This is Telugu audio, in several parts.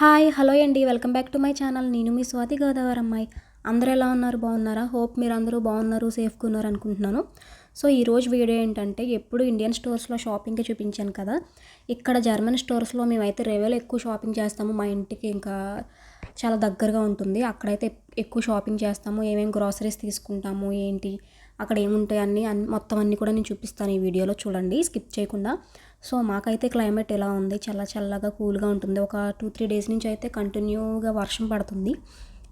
హాయ్ హలో అండి. Welcome back to my channel. నేను మీ స్వాతి గోదావరి అమ్మాయి అందరూ ఎలా ఉన్నారు? బాగున్నారా? హోప్ మీరు అందరూ బాగున్నారు సేఫ్గా ఉన్నారు అనుకుంటున్నాను. సో ఈరోజు వీడియో ఏంటంటే ఎప్పుడు ఇండియన్ స్టోర్స్లో షాపింగ్కి చూపించాను కదా. ఇక్కడ జర్మన్ స్టోర్స్లో మేమైతే రేవేలో ఎక్కువ షాపింగ్ చేస్తాము. మా ఇంటికి ఇంకా చాలా దగ్గరగా ఉంటుంది. అక్కడైతే ఎక్కువ షాపింగ్ చేస్తాము. ఏమేమి గ్రాసరీస్ తీసుకుంటాము ఏంటి అక్కడ ఏముంటాయి అన్నీ అన్ని మొత్తం అన్నీ కూడా నేను చూపిస్తాను ఈ వీడియోలో. చూడండి స్కిప్ చేయకుండా. సో మాకైతే క్లైమేట్ ఎలా ఉంది? చల్ల చల్లగా కూల్గా ఉంటుంది. ఒక టూ త్రీ డేస్ నుంచి అయితే కంటిన్యూగా వర్షం పడుతుంది.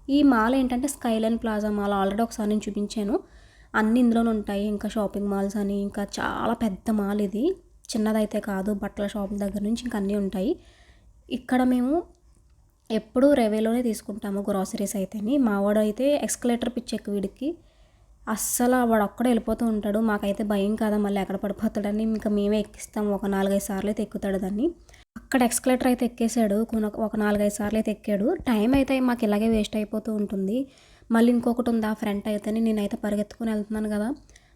ఈ మాల్ ఏంటంటే స్కైలైన్ ప్లాజా మాల్. ఆల్రెడీ ఒకసారి నేను చూపించాను. అన్ని ఇందులోనే ఉంటాయి. ఇంకా షాపింగ్ మాల్స్ అని ఇంకా చాలా పెద్ద మాల్ ఇది. చిన్నదైతే కాదు బట్టల షాపుల దగ్గర నుంచి ఇంకా అన్నీ ఉంటాయి. ఇక్కడ మేము ఎప్పుడూ రెవేలోనే తీసుకుంటాము గ్రాసరీస్ అయితేని. మావాడు అయితే ఎక్స్కలేటర్ పిచ్చి వీడికి. అస్సలు వాడు ఒక్కడే వెళ్ళిపోతూ ఉంటాడు. మాకైతే భయం కదా మళ్ళీ ఎక్కడ పడిపోతాడని. ఇంకా మేమే ఎక్కిస్తాం. ఒక నాలుగైదు సార్లు అయితే ఎక్కుతాడు దాన్ని. అక్కడ ఎక్స్కలేటర్ అయితే ఎక్కేసాడు ఒక నాలుగైదు సార్లు అయితే ఎక్కాడు. టైం అయితే మాకు ఇలాగే వేస్ట్ అయిపోతూ ఉంటుంది. మళ్ళీ ఇంకొకటి ఉంది ఆ ఫ్రంట్ అయితేనే నేనైతే పరిగెత్తుకుని వెళ్తున్నాను కదా.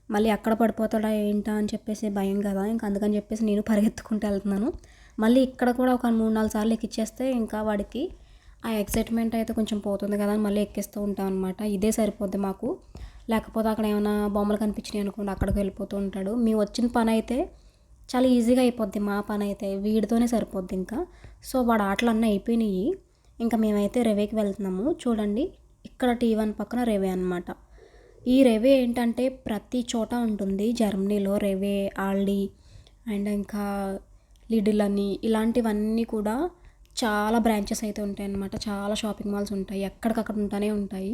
మళ్ళీ ఎక్కడ పడిపోతాడా ఏంటా అని చెప్పేసి భయం కదా. ఇంకా అందుకని చెప్పేసి నేను పరిగెత్తుకుంటూ వెళ్తున్నాను. మళ్ళీ ఇక్కడ కూడా ఒక మూడు నాలుగు సార్లు ఎక్కిచ్చేస్తే ఇంకా వాడికి ఆ ఎక్సైట్మెంట్ అయితే కొంచెం పోతుంది కదా అని మళ్ళీ ఎక్కిస్తూ ఉంటాం అనమాట ఇదే సరిపోద్ది మాకు. లేకపోతే అక్కడ ఏమైనా బొమ్మలు కనిపించినాయి అనుకోండి అక్కడికి వెళ్ళిపోతూ ఉంటాడు. మేము వచ్చిన పని అయితే చాలా ఈజీగా అయిపోద్ది మా పని అయితే వీడితోనే సరిపోద్ది ఇంకా. సో వాడు ఆటలు అన్నీ అయిపోయినాయి. ఇంకా మేమైతే రెవేకి వెళ్తున్నాము. చూడండి ఇక్కడ టీ వన్ పక్కన రెవే అనమాట ఈ రెవే ఏంటంటే ప్రతి చోట ఉంటుంది. జర్మనీలో రెవే ఆల్డీ అండ్ ఇంకా లిడిల్ అని ఇలాంటివన్నీ కూడా చాలా బ్రాంచెస్ అయితే ఉంటాయి అన్నమాట చాలా షాపింగ్ మాల్స్ ఉంటాయి. ఎక్కడికక్కడ ఉంటానే ఉంటాయి.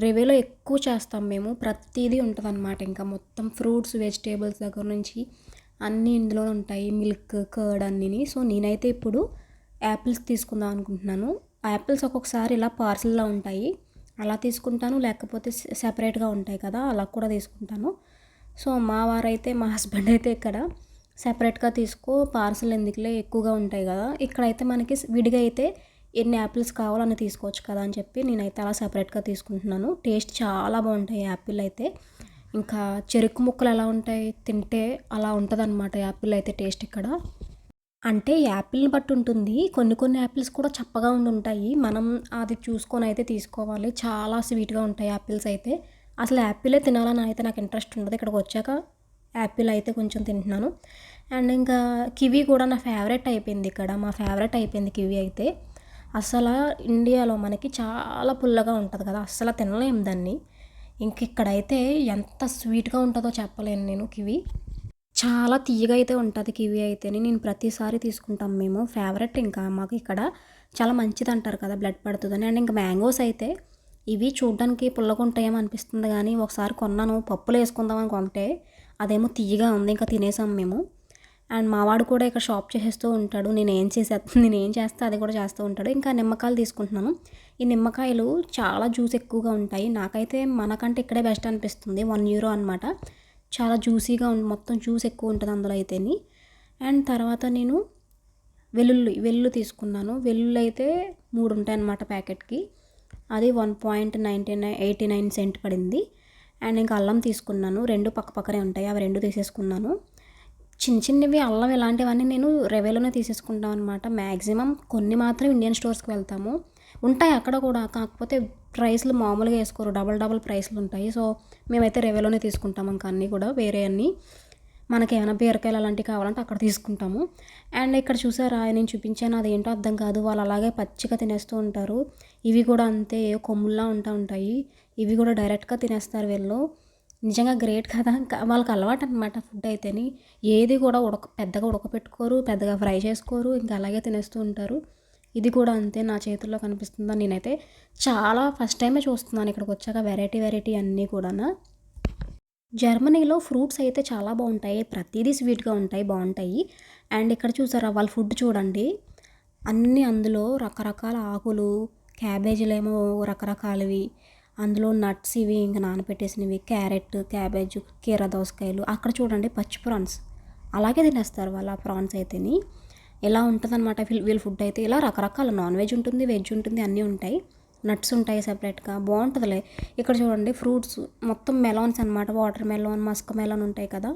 రెవేలో ఎక్కువ చేస్తాం మేము. ప్రతిదీ ఉంటుంది అనమాట ఇంకా మొత్తం ఫ్రూట్స్ వెజిటేబుల్స్ దగ్గర నుంచి అన్నీ ఇందులో ఉంటాయి. మిల్క్ కర్డ్ అన్నీ సో నేనైతే ఇప్పుడు యాపిల్స్ తీసుకుందాం అనుకుంటున్నాను. యాపిల్స్ ఒక్కొక్కసారి ఇలా పార్సిల్లా ఉంటాయి. అలా తీసుకుంటాను. లేకపోతే సెపరేట్గా ఉంటాయి కదా. అలా కూడా తీసుకుంటాను. సో మా వారైతే మా హస్బెండ్ అయితే ఇక్కడ సెపరేట్గా తీసుకో. పార్సల్ ఎందుకులే? ఎక్కువగా ఉంటాయి కదా. ఇక్కడైతే మనకి విడిగా అయితే ఎన్ని యాపిల్స్ కావాలని తీసుకోవచ్చు కదా అని చెప్పి నేనైతే అలా సపరేట్గా తీసుకుంటున్నాను. టేస్ట్ చాలా బాగుంటాయి యాపిల్ అయితే. ఇంకా చెరుకు ముక్కలు ఎలా ఉంటాయి తింటే అలా ఉంటుంది అనమాట యాపిల్ అయితే టేస్ట్ ఇక్కడ. అంటే యాపిల్ని బట్టి ఉంటుంది. కొన్ని కొన్ని యాపిల్స్ కూడా చప్పగా ఉండి ఉంటాయి. మనం అది చూసుకొని అయితే తీసుకోవాలి. చాలా స్వీట్గా ఉంటాయి యాపిల్స్ అయితే. అసలు యాపిలే తినాలని అయితే నాకు ఇంట్రెస్ట్ ఉండదు. ఇక్కడికి వచ్చాక యాపిల్ అయితే కొంచెం తింటున్నాను. అండ్ ఇంకా కివీ కూడా నా ఫేవరెట్ అయిపోయింది ఇక్కడ. మా ఫేవరెట్ అయిపోయింది కివీ అయితే. అసలు ఇండియాలో మనకి చాలా పుల్లగా ఉంటుంది కదా అస్సలు తినలేము దాన్ని. ఇంక ఇక్కడైతే ఎంత స్వీట్గా ఉంటుందో చెప్పలేను నేను కివి. చాలా తీయగా అయితే ఉంటుంది కివి అయితేనే నేను ప్రతిసారి తీసుకుంటాం మేము. ఫేవరెట్ ఇంకా మాకు ఇక్కడ చాలా మంచిది అంటారు కదా బ్లడ్ పడుతుందని. అండ్ ఇంకా మ్యాంగోస్ అయితే ఇవి చూడడానికి పుల్లగా ఉంటాయేమో అనిపిస్తుంది కానీ ఒకసారి కొన్నాను పప్పులు వేసుకుందామని కొంటే అదేమో తీయగా ఉంది ఇంకా తినేసాం మేము. అండ్ మావాడు కూడా ఇక్కడ షాప్ చేసేస్తూ ఉంటాడు. నేను ఏం చేసే నేను ఏం చేస్తే అది కూడా చేస్తూ ఉంటాడు. ఇంకా నిమ్మకాయలు తీసుకుంటున్నాను. ఈ నిమ్మకాయలు చాలా జ్యూస్ ఎక్కువగా ఉంటాయి. నాకైతే మనకంటే ఇక్కడే బెస్ట్ అనిపిస్తుంది. వన్ యూరో అనమాట చాలా జ్యూసీగా ఉంది మొత్తం జ్యూస్ ఎక్కువ ఉంటుంది అందులో అయితేని. అండ్ తర్వాత నేను వెల్లుల్లి వెల్లుల్లి తీసుకున్నాను. వెల్లుల్లి అయితే మూడు ఉంటాయి అన్నమాట ప్యాకెట్కి. అది one point ninety nine eighty nine cent పడింది. అండ్ ఇంకా అల్లం తీసుకున్నాను. రెండు పక్క పక్కనే ఉంటాయి. అవి రెండు తీసేసుకున్నాను. చిన్న చిన్నవి అల్లం ఇలాంటివన్నీ నేను రెవేలోనే తీసేసుకుంటాం అనమాట మ్యాక్సిమం కొన్ని మాత్రం ఇండియన్ స్టోర్స్కి వెళ్తాము. ఉంటాయి అక్కడ కూడా. కాకపోతే ప్రైస్లు మామూలుగా వేసుకోరు. డబల్ డబల్ ప్రైస్లు ఉంటాయి. సో మేమైతే రెవేలోనే తీసుకుంటాం ఇంకా అన్నీ కూడా. వేరే అన్నీ మనకి ఏమైనా బీరకాయలు అలాంటివి కావాలంటే అక్కడ తీసుకుంటాము. అండ్ ఇక్కడ చూసారా నేను చూపించాను అదేంటో అర్థం కాదు. వాళ్ళు అలాగే పచ్చిగా తినేస్తూ ఉంటారు. ఇవి కూడా అంతే. కొమ్ముల్లా ఉంటా ఉంటాయి. ఇవి కూడా డైరెక్ట్గా తినేస్తారు వీళ్ళు. నిజంగా గ్రేట్ కదా. వాళ్ళకి అలవాటు అనమాట ఫుడ్ అయితేని. ఏది కూడా ఉడక పెద్దగా ఉడకపెట్టుకోరు పెద్దగా ఫ్రై చేసుకోరు ఇంకా అలాగే తినేస్తూ ఉంటారు. ఇది కూడా అంతే నా చేతుల్లో కనిపిస్తుందని నేనైతే చాలా ఫస్ట్ టైమే చూస్తున్నాను ఇక్కడికి వచ్చాక వెరైటీ వెరైటీ అన్నీ కూడా జర్మనీలో ఫ్రూట్స్ అయితే చాలా బాగుంటాయి. ప్రతిదీ స్వీట్గా ఉంటాయి బాగుంటాయి. అండ్ ఇక్కడ చూసారా వాళ్ళ ఫుడ్ చూడండి. అన్నీ అందులో రకరకాల ఆకులు క్యాబేజీలు ఏమో రకరకాలవి. అందులో నట్స్ ఇవి ఇంకా నానపెట్టేసినవి క్యారెట్ క్యాబేజ్ కీర దోసకాయలు. అక్కడ చూడండి పచ్చి ప్రాన్స్ అలాగే తినేస్తారు వాళ్ళ ప్రాన్స్ అయితేని. ఎలా ఉంటుందన్నమాట వీళ్ళ ఫుడ్ అయితే ఇలా రకరకాల నాన్ వెజ్ ఉంటుంది వెజ్ ఉంటుంది అన్నీ ఉంటాయి. నట్స్ ఉంటాయి సపరేట్గా బాగుంటుందిలే. ఇక్కడ చూడండి ఫ్రూట్స్ మొత్తం మెలాన్స్ అనమాట వాటర్ మెలాన్ మస్క్ మెలాన్ ఉంటాయి కదా.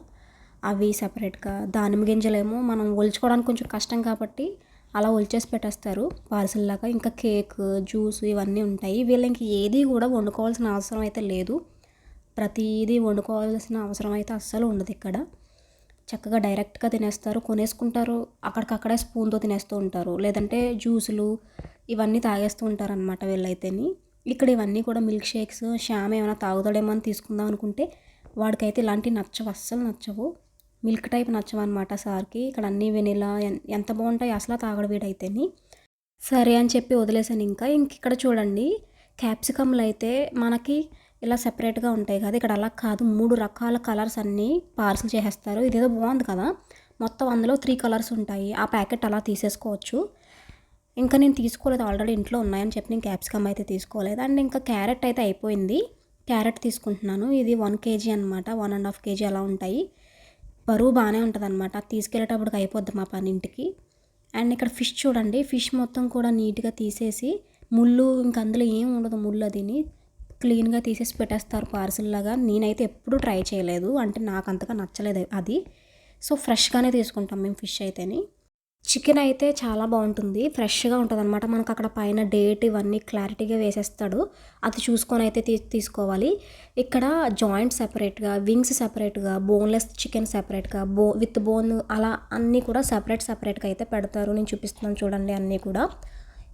అవి సపరేట్గా దానిమ్మ గింజలేమో మనం ఒలుచుకోవడానికి కొంచెం కష్టం కాబట్టి అలా ఒలిచేసి పెట్టేస్తారు. పార్సిల్ లాగా ఇంకా కేక్ జ్యూస్ ఇవన్నీ ఉంటాయి. వీళ్ళకి ఏది కూడా వండుకోవాల్సిన అవసరం అయితే లేదు. ప్రతిదీ వండుకోవాల్సిన అవసరం అయితే అస్సలు ఉండదు ఇక్కడ. చక్కగా డైరెక్ట్గా తినేస్తారు. కొనేసుకుంటారు. అక్కడికక్కడే స్పూన్తో తినేస్తూ ఉంటారు. లేదంటే జ్యూసులు ఇవన్నీ తాగేస్తూ ఉంటారు అనమాట వీళ్ళైతేని. ఇక్కడ ఇవన్నీ కూడా మిల్క్ షేక్స్ శ్యామ్ ఏమైనా తాగుతాడేమో అని తీసుకుందాం అనుకుంటే వాడికైతే ఇలాంటివి నచ్చవు. అస్సలు నచ్చవు. మిల్క్ టైప్ నచ్చవు అనమాట సార్కి. ఇక్కడ అన్నీ వెనిలా ఎంత బాగుంటాయి అసలు తాగడు వీడైతేని. సరే అని చెప్పి వదిలేసాను ఇంకా. ఇంక ఇక్కడ చూడండి క్యాప్సికమ్లు అయితే మనకి ఇలా సెపరేట్గా ఉంటాయి కదా. ఇక్కడ అలా కాదు మూడు రకాల కలర్స్ అన్నీ పార్సల్ చేసేస్తారు. ఇదేదో బాగుంది కదా. మొత్తం అందులో త్రీ కలర్స్ ఉంటాయి. ఆ ప్యాకెట్ అలా తీసేసుకోవచ్చు. ఇంకా నేను తీసుకోలేదు. ఆల్రెడీ ఇంట్లో ఉన్నాయని చెప్పి నేను క్యాప్సికమ్ అయితే తీసుకోలేదు. అండ్ ఇంకా క్యారెట్ అయితే అయిపోయింది. క్యారెట్ తీసుకుంటున్నాను. ఇది వన్ కేజీ అనమాట one and half K G ఉంటాయి. బరువు బాగానే ఉంటుంది అనమాట తీసుకెళ్ళేటప్పటికి అయిపోద్ది మా పని ఇంటికి అండ్ ఇక్కడ ఫిష్ చూడండి ఫిష్ మొత్తం కూడా నీట్గా తీసేసి ముళ్ళు ఇంక అందులో ఏం ఉండదు ముళ్ళు అదిని క్లీన్గా తీసేసి పెట్టేస్తారు పార్సిల్ లాగా. నేనైతే ఎప్పుడూ ట్రై చేయలేదు అంటే నాకు అంతగా నచ్చలేదు అది. సో ఫ్రెష్గానే తీసుకుంటాం మేము ఫిష్ అయితేని. చికెన్ అయితే చాలా బాగుంటుంది. ఫ్రెష్గా ఉంటుంది అనమాట మనకు అక్కడ పైన డేట్ ఇవన్నీ క్లారిటీగా వేసేస్తాడు. అది చూసుకొని అయితే తీ తీసుకోవాలి. ఇక్కడ జాయింట్ సెపరేట్గా వింగ్స్ సెపరేట్గా బోన్లెస్ చికెన్ సెపరేట్గా బో విత్ బోన్ అలా అన్నీ కూడా సెపరేట్ సెపరేట్గా అయితే పెడతారు. నేను చూపిస్తున్నాను చూడండి అన్నీ కూడా.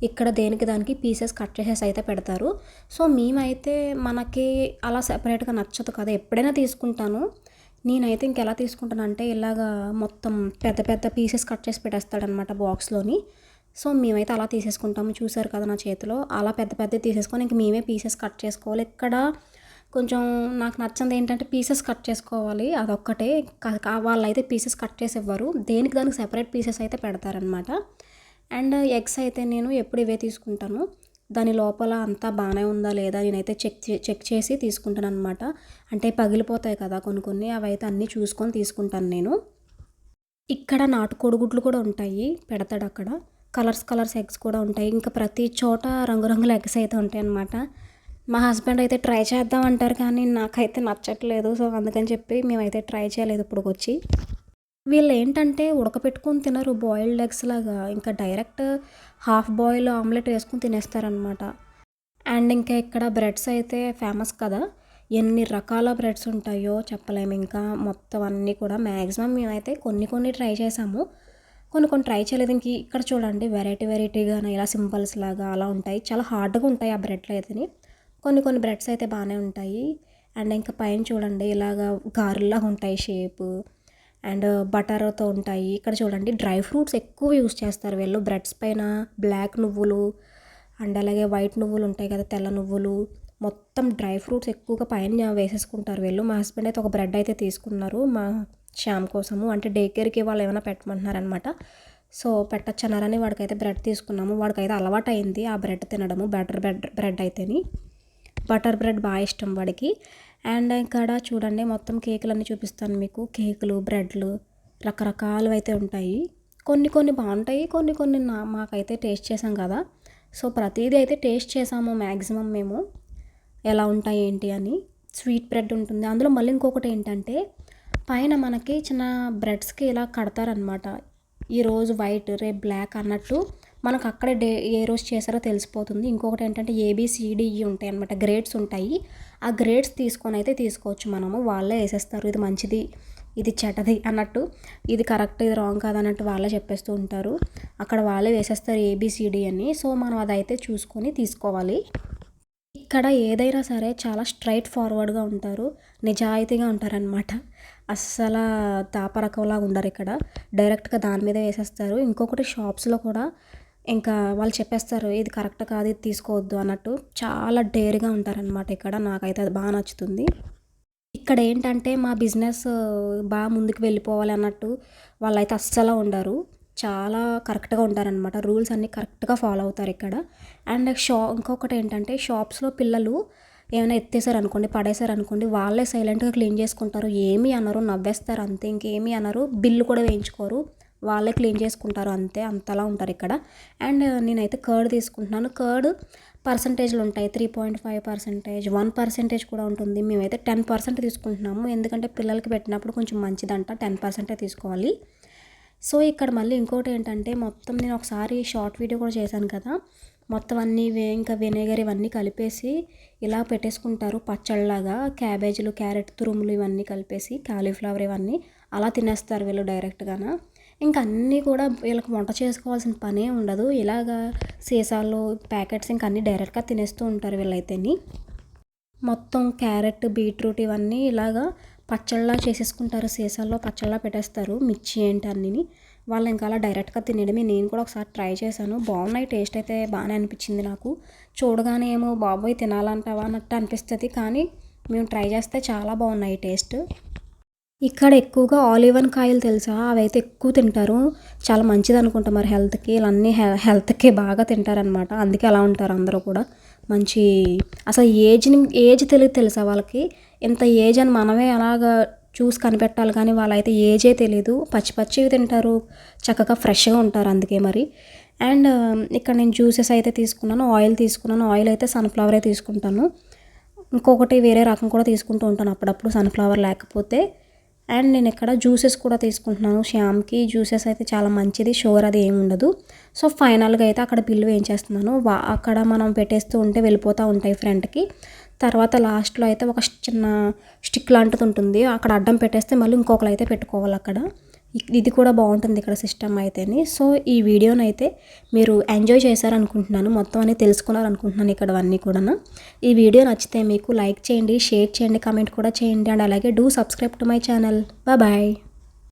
ఇక్కడ దేనికి దానికి పీసెస్ కట్ చేసేసి అయితే పెడతారు. సో మేమైతే మనకి అలా సెపరేట్గా నచ్చదు కదా. ఎప్పుడైనా తీసుకుంటాను. నేనైతే ఇంకెలా తీసుకుంటాను అంటే ఇలాగా మొత్తం పెద్ద పెద్ద పీసెస్ కట్ చేసి పెట్టేస్తాడనమాట బాక్స్లోని. సో మేమైతే అలా తీసేసుకుంటాము. చూసారు కదా నా చేతిలో. అలా పెద్ద పెద్ద తీసేసుకొని ఇంక మేమే పీసెస్ కట్ చేసుకోవాలి. ఇక్కడ కొంచెం నాకు నచ్చింది ఏంటంటే పీసెస్ కట్ చేసుకోవాలి. అదొక్కటే. వాళ్ళైతే పీసెస్ కట్ చేసి ఇవ్వరు. దేనికి దానికి సెపరేట్ పీసెస్ అయితే పెడతారనమాట అండ్ ఎగ్స్ అయితే నేను ఎప్పుడు ఇవే తీసుకుంటాను. దాని లోపల అంతా బాగానే ఉందా లేదా నేనైతే చెక్ చెక్ చేసి తీసుకుంటాను అనమాట అంటే పగిలిపోతాయి కదా కొన్ని కొన్ని అవైతే అన్నీ చూసుకొని తీసుకుంటాను నేను. ఇక్కడ నాటు గుడ్లు కూడా ఉంటాయి పెడతాడు అక్కడ. కలర్స్ కలర్స్ ఎగ్స్ కూడా ఉంటాయి. ఇంకా ప్రతి చోట రంగురంగుల ఎగ్స్ అయితే ఉంటాయి అన్నమాట మా హస్బెండ్ అయితే ట్రై చేద్దాం అంటారు కానీ నాకైతే నచ్చట్లేదు. సో అందుకని చెప్పి మేమైతే ట్రై చేయలేదు ఇప్పుడు వచ్చి వీళ్ళు ఏంటంటే ఉడకపెట్టుకొని తినరు. బాయిల్డ్ ఎగ్స్ లాగా ఇంకా డైరెక్ట్ హాఫ్ బాయిల్ ఆమ్లెట్ వేసుకొని తినేస్తారనమాట అండ్ ఇంకా ఇక్కడ బ్రెడ్స్ అయితే ఫేమస్ కదా. ఎన్ని రకాల బ్రెడ్స్ ఉంటాయో చెప్పలేము. ఇంకా మొత్తం అన్నీ కూడా మ్యాక్సిమం మేమైతే కొన్ని కొన్ని ట్రై చేసాము కొన్ని కొన్ని ట్రై చేయలేదు. ఇంక ఇక్కడ చూడండి వెరైటీ వెరైటీగా ఇలా సింపుల్స్ లాగా అలా ఉంటాయి. చాలా హార్డ్గా ఉంటాయి ఆ బ్రెడ్లు అయితే కొన్ని కొన్ని బ్రెడ్స్ అయితే బాగానే ఉంటాయి. అండ్ ఇంకా పైన చూడండి ఇలాగా గారెల్లాగా ఉంటాయి షేపు. అండ్ బటర్తో ఉంటాయి. ఇక్కడ చూడండి డ్రై ఫ్రూట్స్ ఎక్కువ యూస్ చేస్తారు వీళ్ళు. బ్రెడ్స్ పైన బ్లాక్ నువ్వులు అండ్ అలాగే వైట్ నువ్వులు ఉంటాయి కదా తెల్ల నువ్వులు. మొత్తం డ్రై ఫ్రూట్స్ ఎక్కువగా పైన వేసేసుకుంటారు వీళ్ళు. మా హస్బెండ్ అయితే ఒక బ్రెడ్ అయితే తీసుకున్నారు మా శ్యామ్ కోసము. అంటే డే కేర్కి వాళ్ళు ఏమైనా పెట్టమంటున్నారనమాట సో పెట్టచ్చన్నారని వాడికైతే బ్రెడ్ తీసుకున్నాము. వాడికైతే అలవాటు అయింది ఆ బ్రెడ్ తినడము బటర్ బ్రెడ్ బ్రెడ్ అయితేని. బటర్ బ్రెడ్ బాగా ఇష్టం వాడికి. అండ్ ఇక్కడ చూడండి మొత్తం కేకులన్నీ చూపిస్తాను మీకు. కేకులు బ్రెడ్లు రకరకాలు అయితే ఉంటాయి. కొన్ని కొన్ని బాగుంటాయి కొన్ని కొన్ని నా మాకైతే టేస్ట్ చేసాం కదా. సో ప్రతిదీ అయితే టేస్ట్ చేసాము మ్యాక్సిమం మేము. ఎలా ఉంటాయి ఏంటి అని. స్వీట్ బ్రెడ్ ఉంటుంది. అందులో మళ్ళీ ఇంకొకటి ఏంటంటే పైన మనకి చిన్న బ్రెడ్స్కి ఇలా కడతారనమాట ఈరోజు వైట్ రేపు బ్లాక్ అన్నట్టు. మనకు అక్కడే డే ఏ రోజు చేశారో తెలిసిపోతుంది. ఇంకొకటి ఏంటంటే ఏబిసిడిఈ ఉంటాయి అనమాట గ్రేడ్స్ ఉంటాయి. ఆ గ్రేడ్స్ తీసుకొని అయితే తీసుకోవచ్చు మనము. వాళ్ళే వేసేస్తారు. ఇది మంచిది ఇది చెడ్డది అన్నట్టు. ఇది కరెక్ట్ ఇది రాంగ్ కాదన్నట్టు వాళ్ళే చెప్పేస్తూ ఉంటారు. అక్కడ వాళ్ళే వేసేస్తారు ఏబిసిడి అని. సో మనం అదైతే చూసుకొని తీసుకోవాలి. ఇక్కడ ఏదైనా సరే చాలా స్ట్రైట్ ఫార్వర్డ్గా ఉంటారు. నిజాయితీగా ఉంటారనమాట అస్సలు తాపరకంలాగా ఉండరు ఇక్కడ. డైరెక్ట్గా దాని మీద వేసేస్తారు. ఇంకొకటి షాప్స్లో కూడా ఇంకా వాళ్ళు చెప్పేస్తారు ఇది కరెక్ట్ కాదు ఇది తీసుకోవద్దు అన్నట్టు. చాలా డేర్గా ఉంటారనమాట ఇక్కడ. నాకైతే అది బాగా నచ్చుతుంది. ఇక్కడ ఏంటంటే మా బిజినెస్ బాగా ముందుకు వెళ్ళిపోవాలి అన్నట్టు వాళ్ళైతే అస్సలు ఉండరు. చాలా కరెక్ట్గా ఉంటారనమాట రూల్స్ అన్నీ కరెక్ట్గా ఫాలో అవుతారు ఇక్కడ. అండ్ షా ఇంకొకటి ఏంటంటే షాప్స్లో పిల్లలు ఏమైనా ఎత్తేసారు అనుకోండి పడేశారు అనుకోండి వాళ్ళే సైలెంట్గా క్లీన్ చేసుకుంటారు. ఏమీ అనరు నవ్వేస్తారు అంతే. ఇంకేమీ అనరు. బిల్లు కూడా వేయించుకోరు. వాళ్ళే క్లీన్ చేసుకుంటారు అంతే అంతలా ఉంటారు ఇక్కడ. అండ్ నేనైతే కర్డ్ తీసుకుంటున్నాను. కర్డ్ పర్సంటేజ్లు ఉంటాయి. Three point five percentage one percentage కూడా ఉంటుంది. మేమైతే టెన్ పర్సెంట్ తీసుకుంటున్నాము. ఎందుకంటే పిల్లలకి పెట్టినప్పుడు కొంచెం మంచిదంట టెన్ పర్సెంటే తీసుకోవాలి. సో ఇక్కడ మళ్ళీ ఇంకోటి ఏంటంటే మొత్తం నేను ఒకసారి షార్ట్ వీడియో కూడా చేశాను కదా. మొత్తం అన్నీ ఇంకా వినేగర్ ఇవన్నీ కలిపేసి ఇలా పెట్టేసుకుంటారు. పచ్చళ్ళలాగా క్యాబేజీలు క్యారెట్ తురుములు ఇవన్నీ కలిపేసి కాలీఫ్లవర్ ఇవన్నీ అలా తినేస్తారు వీళ్ళు డైరెక్ట్గాన ఇంకా అన్నీ కూడా వీళ్ళకి వంట చేసుకోవాల్సిన పనే ఉండదు. ఇలాగా సీసాలు ప్యాకెట్స్ ఇంకా అన్నీ డైరెక్ట్గా తినేస్తూ ఉంటారు వీళ్ళైతేని. మొత్తం క్యారెట్ బీట్రూట్ ఇవన్నీ ఇలాగా పచ్చళ్ళలా చేసేసుకుంటారు. సీసాల్లో పచ్చళ్ళలా పెట్టేస్తారు. మిర్చి ఏంటి అన్నీ వాళ్ళు ఇంకా అలా డైరెక్ట్గా తినడమే నేను కూడా ఒకసారి ట్రై చేశాను. బాగున్నాయి. టేస్ట్ అయితే బాగానే అనిపించింది నాకు. చూడగానే ఏమో బాబోయ్ తినాలంటావా? అన్నట్టు అనిపిస్తుంది. కానీ మేము ట్రై చేస్తే చాలా బాగున్నాయి టేస్ట్. ఇక్కడ ఎక్కువగా ఆలివన్ కాయలు తెలుసా? అవి అయితే ఎక్కువ తింటారు. చాలా మంచిది అనుకుంటా మరి హెల్త్కి. ఇవన్నీ హె హెల్త్కి బాగా తింటారనమాట అందుకే అలా ఉంటారు అందరూ కూడా. మంచి అసలు ఏజ్ని ఏజ్ తెలియదు తెలుసా వాళ్ళకి? ఇంత ఏజ్ అని మనమే అలాగా చూసి కనిపెట్టాలి కానీ వాళ్ళైతే ఏజే తెలియదు పచ్చి పచ్చివి తింటారు. చక్కగా ఫ్రెష్గా ఉంటారు అందుకే మరి. అండ్ ఇక్కడ నేను జ్యూసెస్ అయితే తీసుకున్నాను. ఆయిల్ తీసుకున్నాను. ఆయిల్ అయితే సన్ఫ్లవరే తీసుకుంటాను. ఇంకొకటి వేరే రకం కూడా తీసుకుంటూ ఉంటాను. అప్పుడప్పుడు సన్ఫ్లవర్ లేకపోతే అండ్ నేను ఇక్కడ జ్యూసెస్ కూడా తీసుకుంటున్నాను. శ్యామ్కి జ్యూసెస్ అయితే చాలా మంచిది. షోర్ అది ఏమి ఉండదు. సో ఫైనల్గా అయితే అక్కడ బిల్లు వేయించేస్తున్నాను వా అక్కడ మనం పెట్టేస్తూ ఉంటే వెళ్ళిపోతూ ఉంటాయి ఫ్రంట్కి. తర్వాత లాస్ట్లో అయితే ఒక చిన్న స్టిక్ లాంటిది ఉంటుంది. అక్కడ అడ్డం పెట్టేస్తే మళ్ళీ ఇంకొకరు అయితే పెట్టుకోవాలి అక్కడ. ఇది కూడా బాగుంటుంది ఇక్కడ సిస్టమ్ అయితేని. సో ఈ వీడియోని అయితే మీరు ఎంజాయ్ చేశారనుకుంటున్నాను. మొత్తం అన్ని తెలుసుకున్నారనుకుంటున్నాను ఇక్కడ అన్నీ కూడా ఈ వీడియో నచ్చితే మీకు లైక్ చేయండి షేర్ చేయండి కమెంట్ కూడా చేయండి. అండ్ అలాగే do subscribe to my channel. Bye.